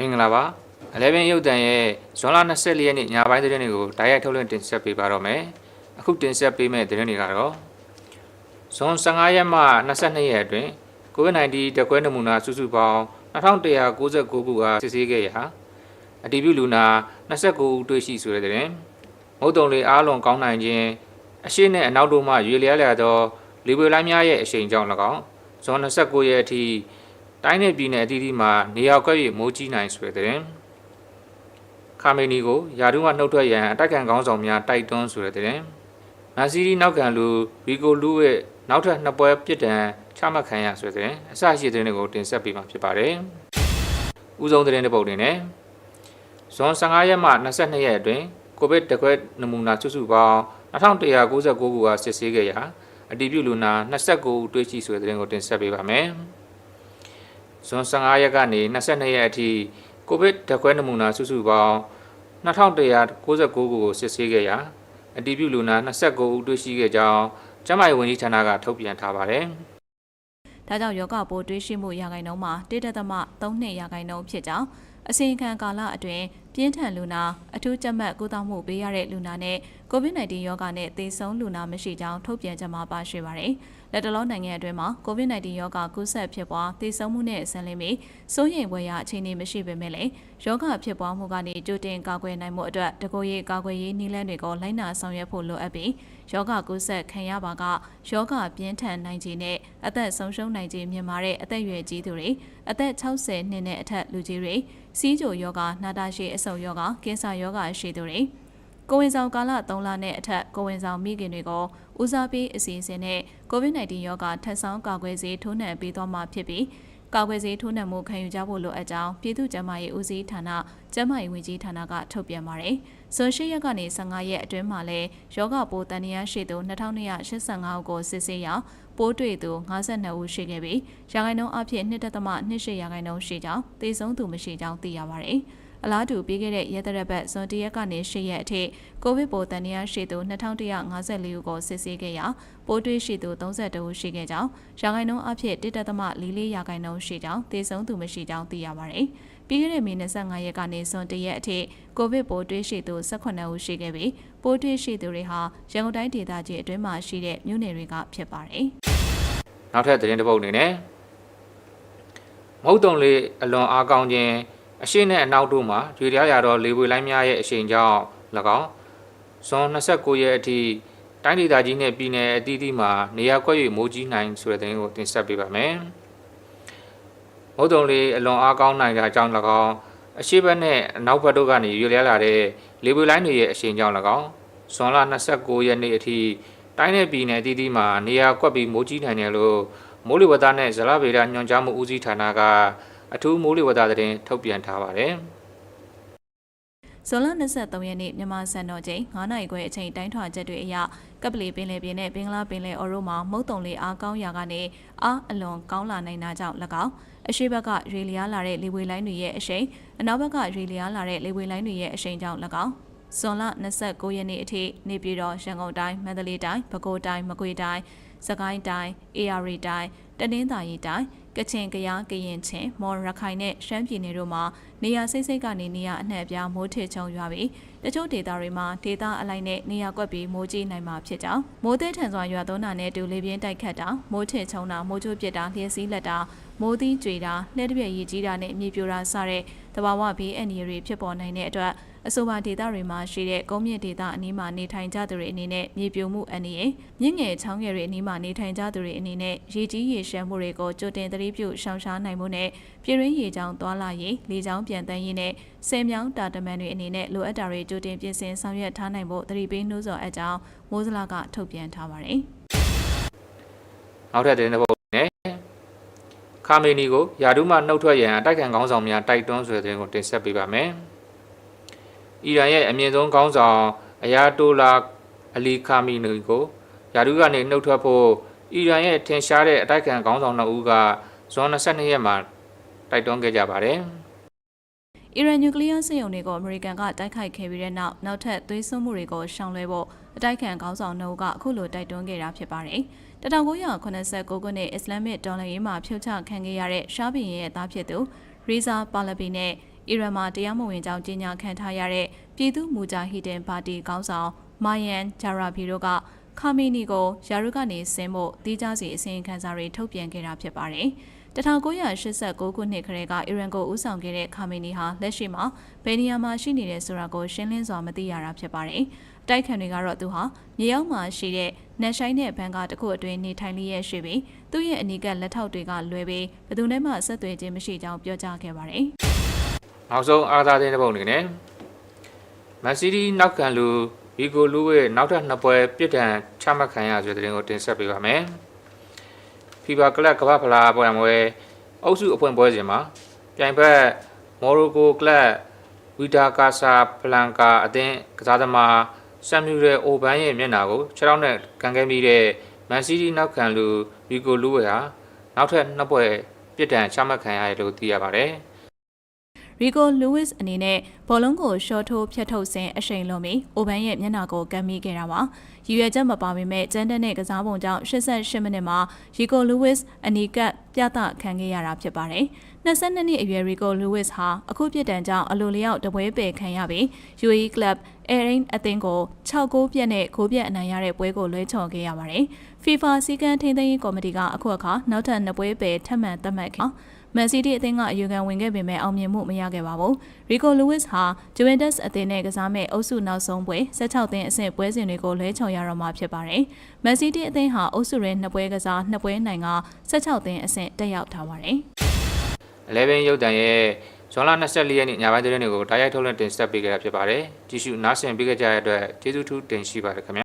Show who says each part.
Speaker 1: မင်္ဂလာပါ11ရုပ်တံရဲ့ဇွန်လ24ရက်နေ့ညပိုင်းသတင်းတွေကိုတိုက်ရိုက်ထုတ်လွှင့်တင်ဆက်ပေးပါတော့မယ်အခုတင်ဆက်ပေးမယ့်သတင်းတွေကတော့ဇွန်15ရက်မှ22ရက်အတွင်း COVID-19 တကွဲနမူနာစုစုပေါင်း2199ခုကစစ်ဆေးခဲ့ရာအတည်ပြုလူနာ29ဦးတွေ့ရှိဆိုတဲ့သတင်းမုတ်တုံလေးအားလုံးကောင်းနိုင်ခြင်းအရှိနဲ့အနောက်တို့မှရွေလျားလျာသောလေပွေလိုင်းများရဲ့အရှိန်ကြောင့်၎င်းဇွန်29ရက်အထိ တိုင်းနယ်ပြည်နယ်အသီးသီးမှာနေရာကွက်၍မိုးကြီးနိုင်ဆိုတဲ့သတင်းခါမေနီကိုယာတုမှနှုတ်ထွက်ရန်အတိုက်ခံကောင်းဆောင်များတိုက်တွန်းဆိုတဲ့သတင်းမန်စီးရီနောက်ကန်လူရီကိုလူရဲ့နောက်ထပ်နှစ်ပွဲပြစ်ဒဏ်ချမှတ်ခံရဆိုတဲ့သတင်းအစရှိတဲ့သတင်းတွေကိုတင်ဆက်ပေးမှာဖြစ်ပါတယ်။ဦးဆုံးသတင်းတစ်ပုဒ်နေနဲ့ဇွန်15ရက်မှ22ရက်အတွင်းကိုဗစ်တကွဲနမူနာစုစုပေါင်း2199ခုကစစ်ဆေးခဲ့ရာအတည်ပြုလူနာ29ဦးတွေ့ရှိဆိုတဲ့သတင်းကိုတင်ဆက်ပေးပါမယ်။ ဇွန်15ရက်ကနေ22ရက်အထိကိုဗစ်တကွဲနမူနာစုစုပေါင်း2199ခုကိုစစ်ဆေးခဲ့ရာအတည်ပြုလူနာ29ဦးတွေ့ရှိခဲ့ကြောင်းကျန်းမာရေးဝန်ကြီးဌာနကထုတ်ပြန်ထားပါတယ်။
Speaker 2: ဒါကြောင့်ယောဂပိုးတွေးရှိမှုရာခိုင်နှုန်းမှာ1.32ရာခိုင်နှုန်းဖြစ်ကြောင်းအစီရင်ခံကာလအတွင်းပြင်းထန်လူနာအထူးကြက်မှတ်ကုသမှုပေးရတဲ့လူနာနဲ့ COVID-19 ရောဂါနဲ့သေဆုံးလူနာမရှိကြောင်းထုတ်ပြန်ကြမှာပါရှိပါတယ်။လက်တလုံးနိုင်ငံအတွင်းမှာ COVID-19 ရောဂါကူးစက်ဖြစ်ပွားသေဆုံးမှုနဲ့ဆန်လင်းပြီးစိုးရိမ်ဖွယ်ရာအခြေအနေမရှိပေမဲ့လည်းရောဂါဖြစ်ပွားမှုကနေကြိုတင်ကာကွယ်နိုင်မှုအတွက်တကိုယ်ရေးကာကွယ်ရေးနည်းလမ်းတွေကိုလိုက်နာဆောင်ရွက်ဖို့လိုအပ်ပြီးယောဂကူးစက်ခံရပါကယောဂပြင်းထန်နိုင်ခြင်းနဲ့အသက်ဆုံးရှုံးနိုင်ခြင်းမြင်မာတဲ့အသက်အရွယ်ကြီးသူတွေအသက်60နှစ်နဲ့အထက်လူကြီးတွေစီးချိုယောဂနာတာရှည်အဆုပ်ယောဂကင်ဆာယောဂရှိသူတွေကိုဝင်ဆောင်ကာလ3လနဲ့အထက်ကိုဝင်ဆောင်မိခင်တွေကိုဦးစားပေးအစီအစဉ်နဲ့ COVID-19 ရောဂါထပ်ဆောင်ကာကွယ်ဆေးထိုးနှံပေးသွားမှာဖြစ်ပြီး ကာကွယ်ဆေးထိုးနှံမှုခံယူကြဖို့လိုအပ်ကြောင်းပြည်သူ့ကျန်းမာရေးဦးစီးဌာနကျန်းမာရေးဝန်ကြီးဌာနကထုတ်ပြန်ပါတယ်။ဇွန်၈ရက်ကနေ15ရက်အတွင်းမှာလည်းယောဂပိုးတန်ရာရှိသူ2285ဦးကိုစစ်ဆေးရာပိုးတွေ့သူ52ဦးရှိခဲ့ပြီးရာခိုင်နှုန်းအဖြစ်2.28ရာခိုင်နှုန်းရှိကြောင်းသေဆုံးသူမရှိကြောင်းသိရပါတယ်။ အလားတူပြီးခဲ့တဲ့ရက်သရက်ပတ်ဇွန်တရက်ကနေ၈ရက်အထိကိုဗစ်ပိုးတန်ရာရှိသူ2154ဦးကိုစစ်ဆေးခဲ့ရာပိုးတွေ့ရှိသူ32ဦးရှိခဲ့ကြောင်းရာခိုင်နှုန်းအဖြစ်1.44ရာခိုင်နှုန်းရှိကြောင်းသေဆုံးသူမရှိကြောင်းသိရပါတယ်။ပြီးခဲ့တဲ့မေ25ရက်ကနေဇွန်တရက်အထိကိုဗစ်ပိုးတွေ့ရှိသူ18ဦးရှိခဲ့ပြီးပိုးတွေ့ရှိသူတွေဟာရန်ကုန်တိုင်းဒေသကြီးအတွင်းမှာရှိတဲ့မြို့နယ်တွေကဖြစ်ပါတယ်။
Speaker 1: နောက်ထပ်သတင်းတစ်ပုဒ်အနေနဲ့မဟုတ်တုံလေးအလွန်အားကောင်းခြင်း အရှိနဲ့အနောက်တို့မှာရွေရားရသောလေပွေလိုင်းများရဲ့အရှိန်ကြောင့်၎င်းဇွန်29ရက်အထိတိုင်းဒေသကြီးနဲ့ပြည်နယ်အသီးသီးမှာနေရာကွက်၍မိုးကြီးနိုင်ဆိုတဲ့သတင်းကိုတင်ဆက်ပေးပါမယ်။မုတ်တုံလေးအလွန်အားကောင်းနိုင်တာကြောင့်၎င်းအရှိဘက်နဲ့အနောက်ဘက်တို့ကနေရွေလျားလာတဲ့လေပွေလိုင်းတွေရဲ့အရှိန်ကြောင့်၎င်းဇွန်လ29ရက်နေ့အထိတိုင်းနယ်ပြည်နယ်အသီးသီးမှာနေရာကွက်ပြီးမိုးကြီးနိုင်တယ်လို့မိုးလေဝသနဲ့ဇလဗေဒညွှန်ကြားမှုဦးစီးဌာနက အထူးမိုးလေဝသသတင်းထုတ်ပြန်ထားပါတယ်။
Speaker 2: ဇွန်လ23ရက်နေ့မြန်မာစံတော်ချိန်9နာရီခွဲအချိန်တိုင်းထွာချက်တွေအရကပလီပင်လယ်ပြင်နဲ့ဘင်္ဂလားပင်လယ်အော်ရိုမှာမုတ်တုံလေးအားကောင်းရာကနေအားအလွန်ကောင်းလာနိုင်တာကြောင့်၎င်းအရှိဘက်ကရေလျားလာတဲ့လေဝေလိုင်းတွေရဲ့အရှိန်အနောက်ဘက်ကရေလျားလာတဲ့လေဝေလိုင်းတွေရဲ့အရှိန်ကြောင့်၎င်းဇွန်လ29ရက်နေ့အထိနေပြည်တော်ရန်ကုန်တိုင်းမန္တလေးတိုင်းပဲခူးတိုင်းမကွေးတိုင်းစကိုင်းတိုင်းအေရီတိုင်းတနင်္သာရီတိုင်းကချင်ကယားကရင်ချင်းမော်ရခိုင်နဲ့ရှမ်းပြည်နယ်တို့မှာနေရာစိတ်စိတ်ကနေနေရာအနှံ့အပြားမိုးထစ်ချုံရွာပြီးတချို့ဒေသတွေမှာဒေသအလိုက်နဲ့နေရာကွက်ပြီးမိုးကြီးနိုင်မှာဖြစ်ကြောင်းမိုးသည်ထန်စွာရွာသွန်းတာနဲ့တူလေပြင်းတိုက်ခတ်တာမိုးထစ်ချုံတာမိုးချိုးပစ်တာလျှက်စီးလက်တာမိုးသီးကြွေတာနှဲတပြက်ရည်ကြီးတာနဲ့မြေပြိုတာစတဲ့တဘာဝဘေးအန္တရာယ်တွေဖြစ်ပေါ်နိုင်တဲ့အတွက် အဆိုပါဒေသတွေမှာရှိတဲ့ကုန်းမြင့်ဒေသအနီးမှာနေထိုင်ကြသူတွေအနေနဲ့မြေပြိုမှုအန္တရာယ်မြင့်ငယ်ချောင်းငယ်တွေအနီးမှာနေထိုင်ကြသူတွေအနေနဲ့ရေကြီးရေရှမ်းမှုတွေကိုကြိုတင်သတိပြုရှောင်ရှားနိုင်မှုနဲ့ပြည်ရင်းရေချောင်းသွာလာရေးလေချောင်းပြန်တန်းရေးနဲ့ဆယ်မြောင်းတာတမန်တွေအနေနဲ့လိုအပ်တာတွေကြိုတင်ပြင်ဆင်ဆောင်ရွက်ထားနိုင်ဖို့သတိပေးနှိုးဆော်အပ်ကြောင်းမိုးစလာကထုတ်ပြန်ထားပါတယ်။
Speaker 1: နောက်ထပ်သတင်းတစ်ပုဒ်နဲ့ခါမေနီကိုယာဒူးမှနှုတ်ထွက်ရန်အတိုက်ခံခေါင်းဆောင်များတိုက်တွန်းဆိုတဲ့သတင်းကိုတင်ဆက်ပေးပါမယ်။ အီရန်ရဲ့အမြင့်ဆုံးခေါင်းဆောင်အယာတိုလာအလီခါမီနီကိုယာဒူးကနေနှုတ်ထွက်ဖို့အီရန်ရဲ့ထင်ရှားတဲ့အတိုက်ခံခေါင်းဆောင်နှစ်ဦးကဇွန်22ရက်မှာတိုက်တွန်းခဲ့ကြပါတယ်။
Speaker 2: အီရန်နျူကလ িয়ার စစ်ရုံတွေကိုအမေရိကန်ကတိုက်ခိုက်ခဲ့ပြီးတဲ့နောက်နောက်ထပ်သွေးစွန်းမှုတွေကိုရှောင်လွှဲဖို့အတိုက်ခံခေါင်းဆောင်နှုတ်ကအခုလိုတိုက်တွန်းခဲ့တာဖြစ်ပါတယ်။1989ခုနှစ်အစ္စလာမစ်တော်လှန်ရေးမှာဖြုတ်ချခံခဲ့ရတဲ့ရှားဘီရဲ့သားဖြစ်သူရီဇာပါလဘီနဲ့ အီရန်မှာတရားမဝင်ကြောင်းကြေညာခံထားရတဲ့ပြည်သူ့မူဂျာဟီဒင်ပါတီခေါင်းဆောင်မိုင်ယန်ဂျာရာဘီတို့ကခါမီနီကိုယာရုကနေဆင်းဖို့တီးခြားစီအစီရင်ခံစာတွေထုတ်ပြန်ခဲ့တာဖြစ်ပါတယ်။1989ခုနှစ်ခရဲကအီရန်ကိုဦးဆောင်ခဲ့တဲ့ခါမီနီဟာလက်ရှိမှာဘယ်နေရာမှာရှိနေတယ်ဆိုတာကိုရှင်းလင်းစွာမသိရတာဖြစ်ပါတယ်။တိုက်ခံတွေကတော့သူဟာမြေရောက်မှာရှိတဲ့နက်ဆိုင်တဲ့ဘန်ကတစ်ခုအတွင်းနေထိုင်လျက်ရှိပြီးသူ့ရဲ့အနီးကလက်ထောက်တွေကလွဲပြီးဘယ်သူနဲ့မှဆက်သွယ်ခြင်းမရှိကြောင်းပြောကြားခဲ့ပါတယ်။
Speaker 1: နောက်ဆုံးအားသားတဲ့တစ်ပုံအနေနဲ့မန်စီးတီးနောက်ခံလူဗီဂိုလူရဲ့နောက်ထပ်နှစ်ပွဲပြစ်ဒဏ်ချမှတ်ခံရဆိုတဲ့တဲ့ရင်ကိုတင်ဆက်ပေးပါမယ်ဖီဘာကလပ်ကမ္ဘာဖလားပွဲမွဲအုပ်စုအဖွင့်ပွဲစဉ်မှာပြိုင်ဘက်မော်ရိုကိုကလပ်ဝီတာကာဆာပလန်ကာအသင်းကစားသမားဆမ်မြူရယ်အိုဘန်ရဲ့မျက်နှာကိုခြေထောက်နဲ့ကန်ခဲ့မိတဲ့မန်စီးတီးနောက်ခံလူဗီဂိုလူရဲ့ဟာနောက်ထပ်နှစ်ပွဲပြစ်ဒဏ်ချမှတ်ခံရတယ်လို့သိရပါတယ်။
Speaker 2: ရီကိုလူးဝစ်အနေနဲ့ဘောလုံးကိုရှော့ထိုးဖြတ်ထုတ်စဉ်အရှိန်လုံးပြီးအိုဘန်ရဲ့မျက်နှာကိုကမ်းမိခဲ့တာပါရည်ရွယ်ချက်မပါပေမဲ့ကျန်းတဲ့နဲ့ကစားပုံကြောင့်88မိနစ်မှာရီကိုလူးဝစ်အနီကပ်ပြသခံခဲ့ရတာဖြစ်ပါတယ်22နှစ်အရွယ်ရီကိုလူးဝစ်ဟာအခုပြစ်ဒဏ်ကြောင့်အလိုလျောက်တပွဲပယ်ခံရပြီး UAE Club Airain အသင်းကို6ဂိုးပြတ်နဲ့ဂိုးပြတ်အနိုင်ရတဲ့ပွဲကိုလွဲချော်ခဲ့ရပါတယ် FIFA စီကံထိန်းသိမ်းရေးကော်မတီကအခုအခါနောက်ထပ်နှစ်ပွဲပယ်ထပ်မံသတ်မှတ်ခဲ့ မန်စီးတီးအသင်းကအယူခံဝင်ခဲ့ပေမဲ့အောင်မြင်မှုမရခဲ့ပါဘူး။ရီကိုလူးဝစ်ဟာဂျူဝင်တက်စ်အသင်းနဲ့ကစားမဲ့အုပ်စုနောက်ဆုံးပွဲ16သင်းအဆင့်ပွဲစဉ်တွေကိုလွဲချော်ရတော့မှာဖြစ်ပါတယ်။မန်စီးတီးအသင်းဟာအုပ်စုရဲနှစ်ပွဲကစားနှစ်ပွဲနိုင်က16သင်းအဆင့်တက်ရောက်ထားပါတယ်။
Speaker 1: 11ရုပ်တံရဲ့ဇွန်လ24ရက်နေ့ညပိုင်းသတင်းတွေကိုတားရိုက်ထုတ်လွှင့်တင်ဆက်ပေးခဲ့တာဖြစ်ပါတယ်။ကြည့်ရှုနားဆင်ပေးကြတဲ့အတွက်ကျေးဇူးထူးတင်ရှိပါတယ်ခင်ဗျာ